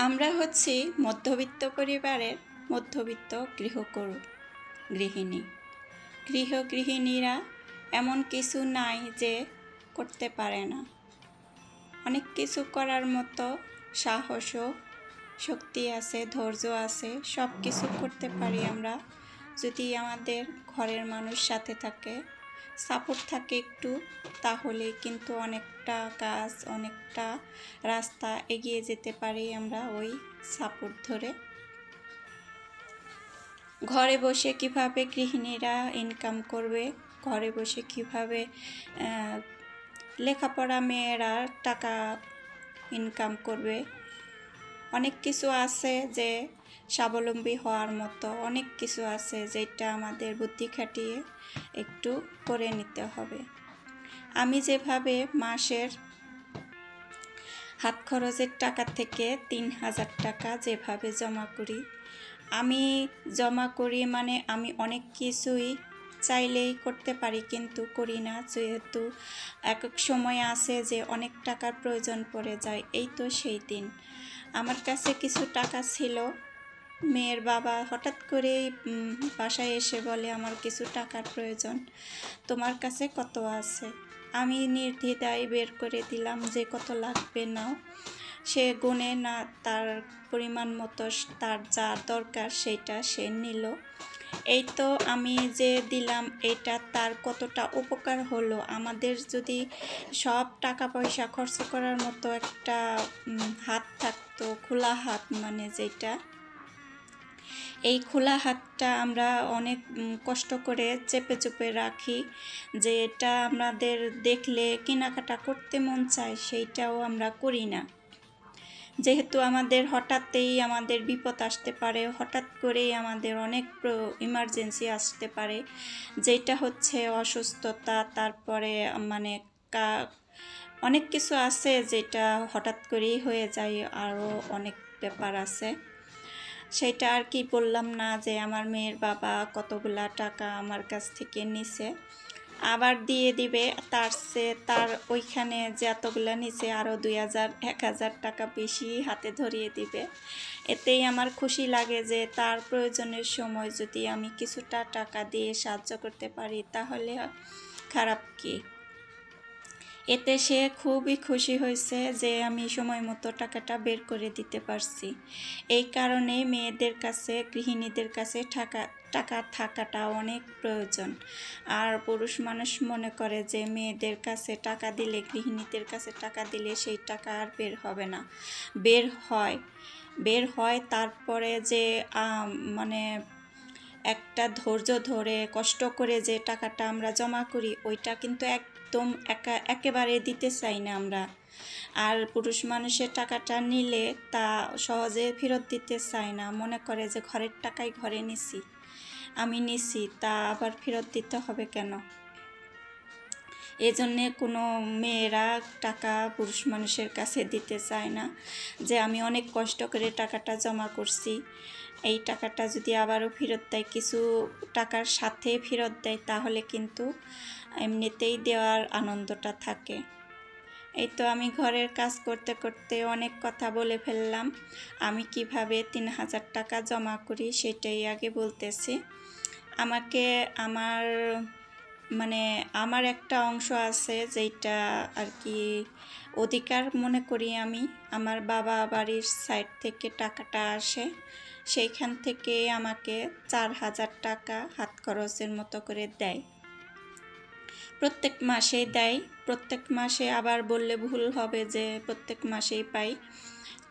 আমরা হচ্ছি মধ্যবিত্ত পরিবারের মধ্যবিত্ত গৃহকরু, গৃহিণী। গৃহ গৃহিণীরা এমন কিছু নাই যে করতে পারে না। অনেক কিছু করার মতো সাহসও, শক্তি আছে, ধৈর্য আছে সব কিছু করতে পারি আমরা যদি আমাদের ঘরের মানুষ সাথে থাকে। সাপোর্ট থাকে একটু, তাহলে কিন্তু অনেকটা কাজ, অনেকটা রাস্তা এগিয়ে যেতে পারি আমরা ওই সাপোর্ট ধরে। ঘরে বসে কীভাবে গৃহিণীরা ইনকাম করবে, ঘরে বসে কীভাবে লেখাপড়া মেয়েরা টাকা ইনকাম করবে, অনেক কিছু আছে যে স্বাবলম্বী হওয়ার মতো অনেক কিছু আছে যেটা আমাদের বুদ্ধি খাটিয়ে একটু করে নিতে হবে। আমি যেভাবে মাসের হাত খরচের টাকা থেকে তিন হাজার টাকা যেভাবে জমা করি, আমি জমা করি মানে আমি অনেক কিছুই চাইলেই করতে পারি কিন্তু করি না। যেহেতু এক এক সময় আছে যে অনেক টাকার প্রয়োজন পড়ে যায়, এই তো সেই দিন। আমার কাছে কিছু টাকা ছিল মেয়ের বাবা হঠাৎ করেই বাসায় এসে বলে, আমার কিছু টাকার প্রয়োজন। তোমার কাছে কত আছে? আমি নির্দ্বিধায় বের করে দিলাম যে, কত লাগবে নাও? সে গুনে না, তার পরিমাণ মতো তার যা দরকার সেটা সে নিল। এই তো আমি যে দিলাম, এটা তার কতটা উপকার হলো? আমাদের যদি সব টাকা পয়সা খরচ করার মতো একটা হাত থাকতো, খোলা হাত মানে যেটা এই খোলা হাতটা আমরা অনেক কষ্ট করে চেপে চেপে রাখি যে এটা আমাদের দেখলে কেনাকাটা করতে মন চায় সেইটাও আমরা করি না। যেহেতু আমাদের হঠাৎই আমাদের বিপদ আসতে পারে, হঠাৎ করেই আমাদের অনেক ইমার্জেন্সি আসতে পারে, যেটা হচ্ছে অসুস্থতা, তারপরে মানে অনেক কিছু আছে যেটা হঠাৎ করেই হয়ে যায়, আরও অনেক ব্যাপার আছে। সেটা আর কি বললাম না যে আমার মেয়ের বাবা কতগুলা টাকা আমার কাছ থেকে নিছে। আবার দিয়ে দিবে, তার সে, তার ওইখানে যে এতগুলা নিচে আরও দুই হাজার, এক হাজার টাকা বেশি হাতে ধরিয়ে দিবে। এতেই আমার খুশি লাগে যে তার প্রয়োজনের সময় যদি আমি কিছুটা টাকা দিয়ে সাহায্য করতে পারি, তাহলে খারাপ কি? এতে সে খুবই খুশি হয়েছে যে আমি সময় মতো টাকাটা বের করে দিতে পারছি। এই কারণে মেয়েদের কাছে, গৃহিণীদের কাছে টাকা টাকা থাকাটা অনেক প্রয়োজন। আর পুরুষ মানুষ মনে করে যে মেয়েদের কাছে টাকা দিলে, গৃহিণীদের কাছে টাকা দিলে সেই টাকা আর বের হবে না। বের হয় বের হয় তারপরে যে মানে একটা ধৈর্য ধরে, কষ্ট করে যে টাকাটা আমরা জমা করি, ওইটা কিন্তু একদম একা, একেবারে দিতে চাই না আমরা। আর পুরুষ মানুষের টাকাটা নিলে তা সহজে ফেরত দিতে চায় না। মনে করে যে ঘরের টাকাই ঘরে নিছি, আমি নিছি, তা আবার ফেরত দিতে হবে কেন? এজন্যে কোনো মেয়েরা টাকা পুরুষ মানুষের কাছে দিতে চায় না যে, আমি অনেক কষ্ট করে টাকাটা জমা করছি এই টাকাটা যদি আবারও ফেরত দেয়, কিছু টাকার সাথে ফেরত দেয়, তাহলে কিন্তু এমনিতেই দেওয়ার আনন্দটা থাকে। এই তো আমি ঘরের কাজ করতে করতে অনেক কথা বলে ফেললাম। আমি কীভাবে তিন হাজার টাকা জমা করি সেটাই আগে বলতেছি। আমাকে আমার মানে আমার একটা অংশ আছে যেটা আর কি অধিকার মনে করি আমি। আমার বাবা বাড়ির সাইড থেকে টাকাটা আসে। সেইখান থেকে আমাকে চার হাজার টাকা হাত খরচের মতো করে দেয়। প্রত্যেক মাসেই দেয়, প্রত্যেক মাসে আবার বললে ভুল হবে যে প্রত্যেক মাসেই পাই।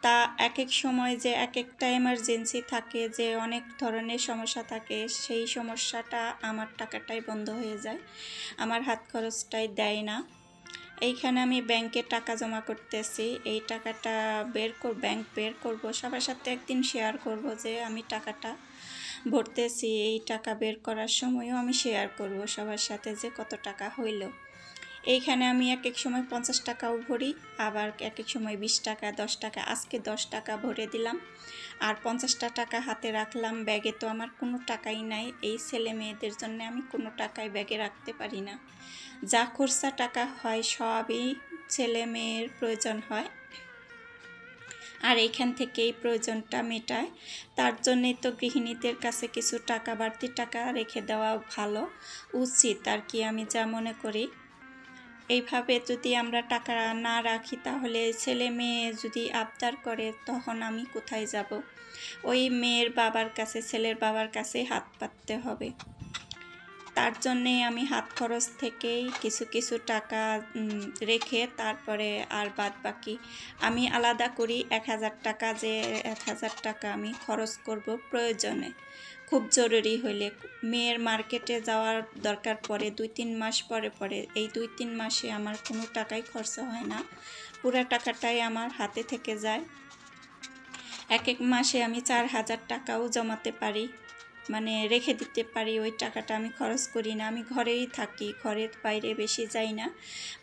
তা এক এক সময় যে এক একটা এমার্জেন্সি থাকে, যে অনেক ধরনের সমস্যা থাকে, সেই সমস্যাটা আমার টাকাটাই বন্ধ হয়ে যায়। আমার হাত খরচটাই দেয় না। এইখানে আমি ব্যাংকে টাকা জমা করতেছি। এই টাকাটা বের কর ব্যাংক বের করব। সবার সাথে একদিন শেয়ার করব যে আমি টাকাটা ভরতেছি। এই টাকা বের করার সময়ও আমি শেয়ার করব সবার সাথে যে কত টাকা হইল। এইখানে আমি এক এক সময় পঞ্চাশ টাকাও ভরি, আবার এক এক সময় বিশ টাকা, দশ টাকা, আজকে দশ টাকা ভরে দিলাম। আর পঞ্চাশটা টাকা হাতে রাখলাম, ব্যাগে তো আমার কোনো টাকাই নাই। এই ছেলে মেয়েদের জন্য আমি কোনো টাকাই ব্যাগে রাখতে পারি না। যা খরচা টাকা হয় সবই ছেলে মেয়ের প্রয়োজন হয়। আর এইখান থেকেই প্রয়োজনটা মেটায়। তার জন্যই তো গৃহিণীদের কাছে কিছু টাকা বাড়তি টাকা রেখে দেওয়া ভালো। উচিত আর কি আমি যা মনে করি। এইভাবে যদি আমরা টাকা না রাখি, তাহলে ছেলে মেয়ে যদি আবদার করে, তখন আমি কোথায় যাব? ওই মেয়ের বাবার কাছে, ছেলের বাবার কাছে হাত পাততে হবে। তার জন্যে আমি হাত খরচ থেকেই কিছু কিছু টাকা রেখে তারপরে আর বাদ বাকি আমি আলাদা করি এক হাজার টাকা যে এক হাজার টাকা আমি খরচ করব প্রয়োজনে। খুব জরুরি হলে মেয়ের মার্কেটে যাওয়ার দরকার পড়ে দুই তিন মাস পরে পরে। এই দুই তিন মাসে আমার কোনো টাকাই খরচ হয় না। পুরো টাকাটাই আমার হাতে থেকে যায়। এক এক মাসে আমি চার হাজার টাকাও জমাতে পারি। মানে রেখে দিতে পারি, ওই টাকাটা আমি খরচ করি না। আমি ঘরেই থাকি, ঘরের বাইরে বেশি যাই না।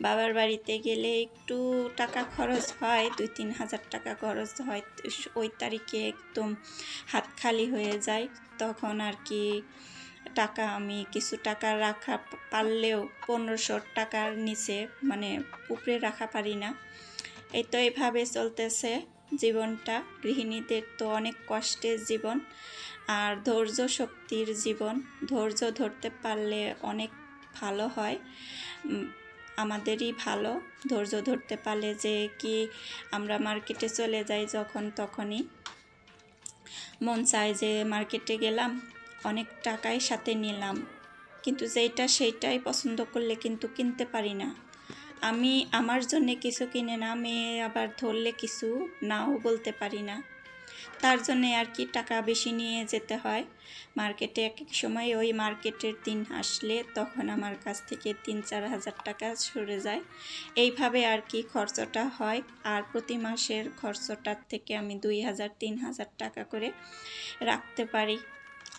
বাবার বাড়িতে গেলে একটু টাকা খরচ হয়, দুই তিন হাজার টাকা খরচ হয়, ওই তারিখে একদম হাত খালি হয়ে যায়। তখন আর কি টাকা আমি কিছু টাকা রাখা পারলেও পনেরোশো টাকার নিচে মানে উপরে রাখা পারি না। এই তো এইভাবে চলতেছে জীবনটা। গৃহিণীদের তো অনেক কষ্টের জীবন। আর ধৈর্য শক্তির জীবন, ধৈর্য ধরতে পারলে অনেক ভালো হয়। আমাদেরই ভালো। ধৈর্য ধরতে পারলে যে কি আমরা মার্কেটে চলে যাই যখন তখনই। মন চায় যে মার্কেটে গেলাম, অনেক টাকাই সাথে নিলাম। কিন্তু যেটা সেইটাই পছন্দ করলে কিন্তু কিনতে পারি না। আমি আমার জন্য কিছু কিনে না মেয়ে আবার ধরলে কিছু নাও বলতে পারি না। তার জন্যে আর কি টাকা বেশি নিয়ে যেতে হয়। মার্কেটে এক এক সময় ওই মার্কেটের দিন আসলে তখন আমার কাছ থেকে তিন চার হাজার টাকা সরে যায়। এইভাবে আর কি খরচটা হয়। আর প্রতি মাসের খরচটার থেকে আমি দুই হাজার, তিন হাজার টাকা করে রাখতে পারি।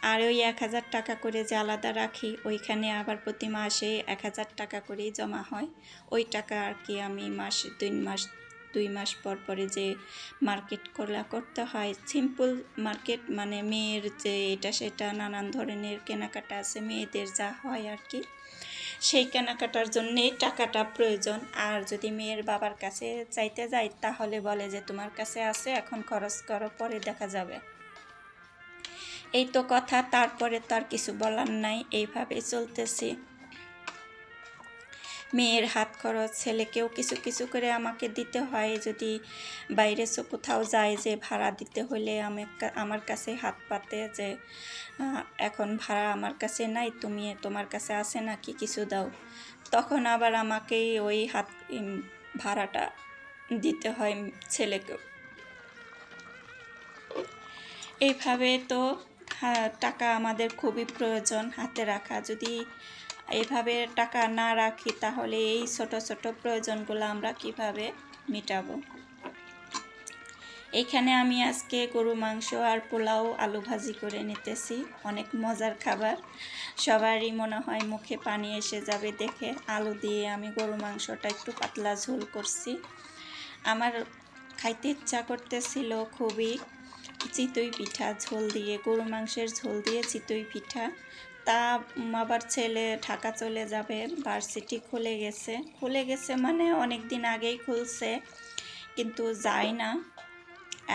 আর ওই এক হাজার টাকা করে যে আলাদা রাখি, ওইখানে আবার প্রতি মাসে এক হাজার টাকা করেই জমা হয়। ওই টাকা আর কি আমি মাসে দুই মাস দুই মাস পর পরে যে মার্কেট করা করতে হয় সিম্পল মার্কেট মানে মেয়ের যে এটা সেটা নানান ধরনের কেনাকাটা আছে, মেয়েদের যা হয় আর কি। সেই কেনাকাটার জন্যেই টাকাটা প্রয়োজন। আর যদি মেয়ের বাবার কাছে চাইতে যাই, তাহলে বলে যে তোমার কাছে আছে, এখন খরচ করো, পরে দেখা যাবে। এই তো কথা, তারপরে তার কিছু বলার নাই এইভাবে চলতেছি। মেয়ের হাত খরচ ছেলেকেও কিছু কিছু করে আমাকে দিতে হয়। যদি বাইরে কোথাও যায় যে ভাড়া দিতে হলে আমি আমার কাছে হাত পাতে যে এখন ভাড়া আমার কাছে নাই তুমি তোমার কাছে আছে নাকি কিছু দাও। তখন আবার আমাকেই ওই হাত ভাড়াটা দিতে হয় ছেলেকেও। এইভাবে তো হ্যাঁ, টাকা আমাদের খুবই প্রয়োজন হাতে রাখা। যদি এইভাবে টাকা না রাখি, তাহলে এই ছোট ছোট প্রয়োজনগুলো আমরা কীভাবে মেটাবো? এইখানে আমি আজকে গরু, মাংস আর পোলাও আলু ভাজি করে নিতেছি। অনেক মজার খাবার। সবারই মনে হয় মুখে পানি এসে যাবে দেখে। আলু দিয়ে আমি গরু, মাংসটা একটু পাতলা ঝোল করছি। আমার খাইতে ইচ্ছা করতেছিল খুবই চিতই পিঠা ঝোল দিয়ে, গরু, মাংসের ঝোল দিয়ে চিতই পিঠা। তা আবার ছেলে ঢাকা চলে যাবে, ভার্সিটি খুলে গেছে। খুলে গেছে মানে অনেক দিন আগেই খুলছে, কিন্তু যায় না।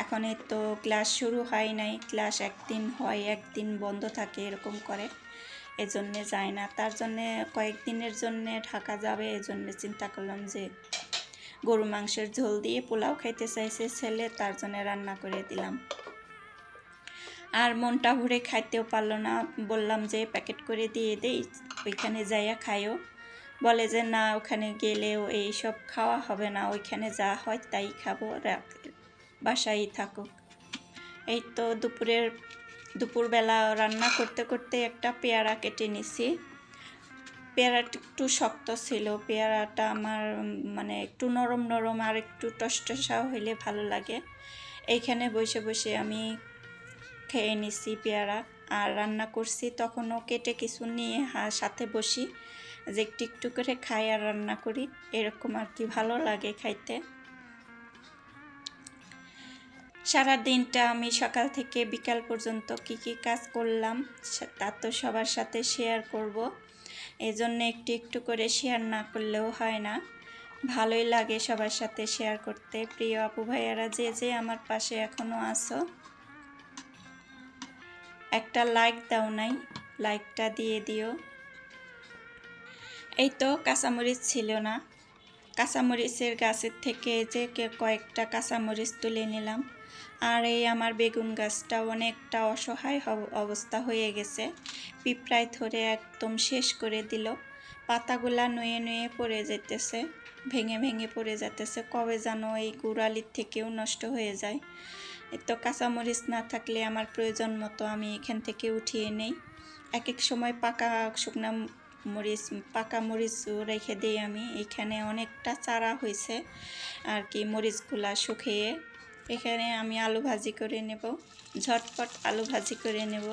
এখন তো ক্লাস শুরু হয় নাই, ক্লাস একদিন হয়, একদিন বন্ধ থাকে এরকম করে। এজন্যে যায় না। তার জন্যে কয়েকদিনের জন্যে ঢাকা যাবে, এজন্যে চিন্তা করলাম যে গরু মাংসের ঝোল দিয়ে পোলাও খাইতে চাইছে ছেলে, তার জন্য রান্না করে দিলাম। আর মনটা ভরে খাইতেও পারল না। বললাম যে, প্যাকেট করে দিয়ে দেই ওইখানে যাইয়া খাইও। বলে যে, না, ওখানে গেলেও এই সব খাওয়া হবে না। ওইখানে যা হয় তাই খাব রাত বাসায় থাকুক। এই তো দুপুরের, দুপুরবেলা রান্না করতে করতে একটা পেয়ারা কেটে নিছি। পেয়ারাটা একটু শক্ত ছিল। পেয়ারাটা আমার মানে একটু নরম নরম আর একটু টসটসাও হইলে ভালো লাগে। এইখানে বসে বসে আমি খেয়ে নিছি পেয়ারা, আর রান্না করছি, তখনও কেটে কিছু নিয়ে সাথে বসি, যে একটু একটু করে খাই আর রান্না করি। এরকম আর কি, ভালো লাগে খাইতে। সারা দিনটা আমি সকাল থেকে বিকাল পর্যন্ত কি কি কাজ করলাম তা তো সবার সাথে শেয়ার করব। এই জন্য একটু একটু করে শেয়ার না করলেও হয় না। ভালোই লাগে সবার সাথে শেয়ার করতে। প্রিয় আপু ভাইয়ারা, যে যে আমার পাশে এখনও আসো একটা লাইক দাও নাই লাইকটা দিয়ে দিও। এই তো কাঁচামরিচ ছিল না। কাঁচামরিচের গাছের থেকে যে কয়েকটা কাঁচামরিচ তুলে নিলাম। আর এই আমার বেগুন গাছটা অনেকটা অসহায় অবস্থা হয়ে গেছে। পিঁপড়ায় ধরে একদম শেষ করে দিল। পাতাগুলা নুয়ে নুয়ে পড়ে যেতেছে ভেঙে ভেঙে পড়ে যেতেছে কবে যেন এই গুড়ালির থেকেও নষ্ট হয়ে যায়। তো কাঁচামরিচ না থাকলে আমার প্রয়োজন মতো আমি এখান থেকে উঠিয়ে নেই। এক এক সময় পাকা শুকনা মরিচ, পাকা মরিচ রেখে দিই আমি। এখানে অনেকটা চারা হয়েছে আর কি মরিচগুলা শুকিয়ে। এখানে আমি আলু ভাজি করে নেব, ঝটপট আলু ভাজি করে নেব।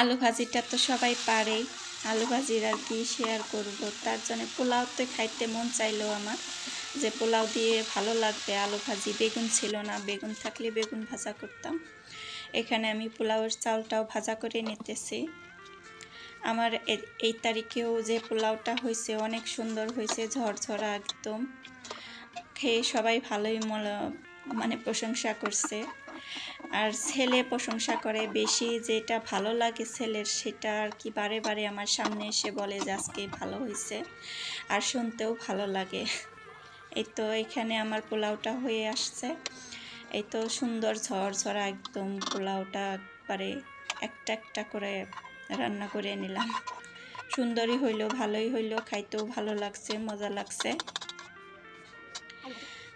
আলু ভাজিটা তো সবাই পারেই আলু ভাজির আর কি শেয়ার করব। তার জন্য পোলাও তো খাইতে মন চাইলো আমার। যে পোলাও দিয়ে ভালো লাগবে, আলু ভাজি, বেগুন ছিল না, বেগুন থাকলে বেগুন ভাজা করতাম। এখানে আমি পোলাওয়ের চালটাও ভাজা করে নিতেছি। আমার এই তারিখেও যে পোলাওটা হয়েছে অনেক সুন্দর হয়েছে, ঝরঝরা একদম। খেয়ে সবাই ভালোই মানে প্রশংসা করছে। আর ছেলে প্রশংসা করে বেশি, যেটা ভালো লাগে ছেলের, সেটা আর কি বারে বারে আমার সামনে এসে বলে যে আজকে ভালো হয়েছে। আর শুনতেও ভালো লাগে। এই তো এখানে আমার পোলাওটা হয়ে আসছে। এই তো সুন্দর ঝরঝরা একদম পোলাওটা একবারে একটা একটা করে রান্না করে নিলাম। সুন্দরই হইল, ভালোই হইল, খাইতেও ভালো লাগছে, মজা লাগছে।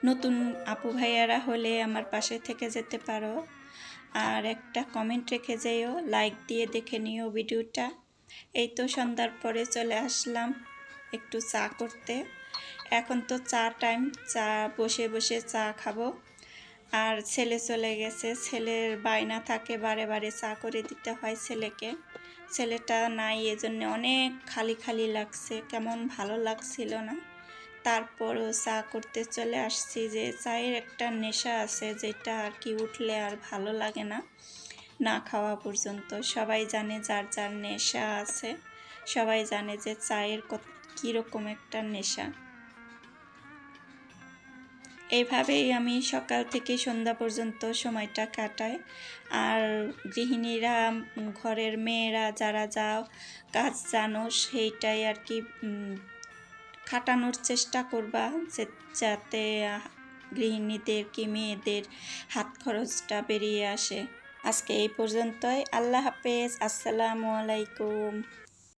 নতুন আপু ভাইয়ারা হলে আমার পাশে থেকে যেতে পারো। আর একটা কমেন্ট রেখে যেও লাইক দিয়ে দেখে নিও ভিডিওটা। এই তো সন্ধ্যার পরে চলে আসলাম একটু চা করতে। এখন তো চা টাইম চা বসে বসে চা খাব। আর ছেলে চলে গেছে, ছেলের বায়না থাকে, বারে বারে চা করে দিতে হয় ছেলেকে। ছেলেটা নাই, এজন্য অনেক খালি খালি লাগছে, কেমন ভালো লাগছিল না। তারপরও চা করতে চলে আসছি যে, চায়ের একটা নেশা আছে, যেটা আর কি উঠলে আর ভালো লাগে না না খাওয়া পর্যন্ত। সবাই জানে যার যার নেশা আছে, সবাই জানে যে চায়ের কত- কীরকম একটা নেশা। এইভাবেই আমি সকাল থেকে সন্ধ্যা পর্যন্ত সময়টা কাটাই। আর গৃহিণীরা ঘরের মেয়েরা যারা যাও, কাজ জানো, সেইটাই আর কি খাটানোর চেষ্টা করবা যে, যাতে গৃহিণীদের কি মেয়েদের হাত খরচটা বেরিয়ে আসে। আজকে এই পর্যন্তই। আল্লাহ হাফেজ। আসসালামু আলাইকুম।